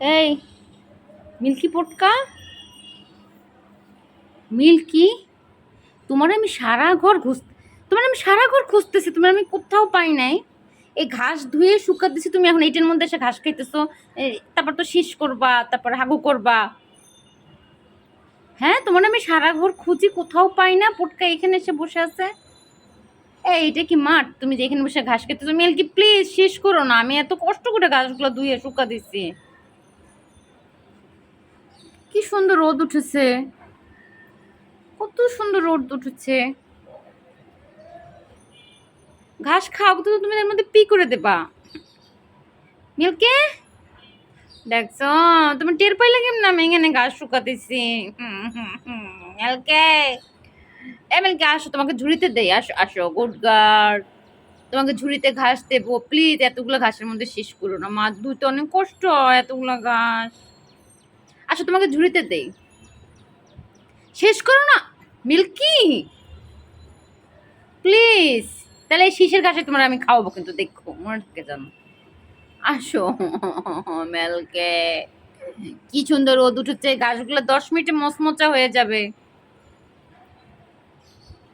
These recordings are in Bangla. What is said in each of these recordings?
এই, মিল্কি পটকা মিল্কি? তোমার আমি সারা ঘর ঘুষ, তোমার আমি সারা ঘর খুঁজতেছি, তোমার আমি কোথাও পাই নাই। এই ঘাস ধুয়ে শুকা দিছি, তুমি এখন এইটার মধ্যে এসে ঘাস খাইতেছো। তারপর তো শীষ করবা, তারপর হাগু করবা। হ্যাঁ তোমার আমি সারা ঘর খুঁজি, কোথাও পাই না পটকা এখানে এসে বসে আছে। এই, এটা কি মাঠ? তুমি যে এখানে বসে ঘাস খেতেছো মিল্কি প্লিজ শেষ করো না। আমি এত কষ্ট করে ঘাসগুলো ধুয়ে শুকা দিছি। কি সুন্দর রোদ উঠেছে। কত সুন্দর রোদ উঠেছে। ঘাস খাও, তো তুমি এর মধ্যে পি করে দেবা। মিল্কে, দেখছ? তুমি টের পাইলে কেমন আমি এখানে ঘাস শুকাতেছি? এ মিল্কে, আসো, তোমাকে ঝুড়িতে দেই, আসো আসো, গুড গার্ড। তোমাকে ঝুড়িতে ঘাস দেবো। প্লিজ, এতগুলো ঘাসের মধ্যে শেষ করো না। মা ধুইতে অনেক কষ্ট হয় এতগুলো ঘাস। আসো, তোমাকে ঝুড়িতে দেই। শেষ করো না? মিল্কি! প্লিজ! তাহলে এই শীষের ঘাসে তোমার আমি খাওয়াবো কিন্তু, দেখো মনে থাকে জানো আসো, মেলকে। কি সুন্দর রোদ উঠেছে গাছগুলো দশ মিনিটে মচমচা হয়ে যাবে।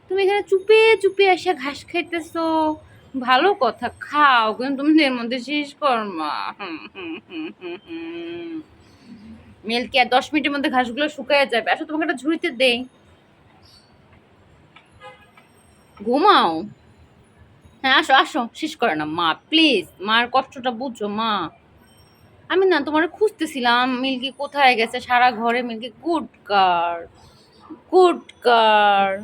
তুমি এখানে চুপে চুপে এসে ঘাস খাইতেছো ভালো কথা, খাও, কিন্তু তুমি এর মধ্যে শেষ কর মা। মেলকে আর দশ মিনিটের মধ্যে ঘাসগুলো শুকায় যাবে। আসো, তোমাকে একটা ঝুড়িতে দেই। ঘুমাও। হ্যাঁ আসো আসো, শেষ করে না। মা প্লিজ মার কষ্টটা বুঝো, মা। আমি না তোমার খুঁজতেছিলাম মিল্কি কোথায় গেছে, সারা ঘরে Milky good car good guard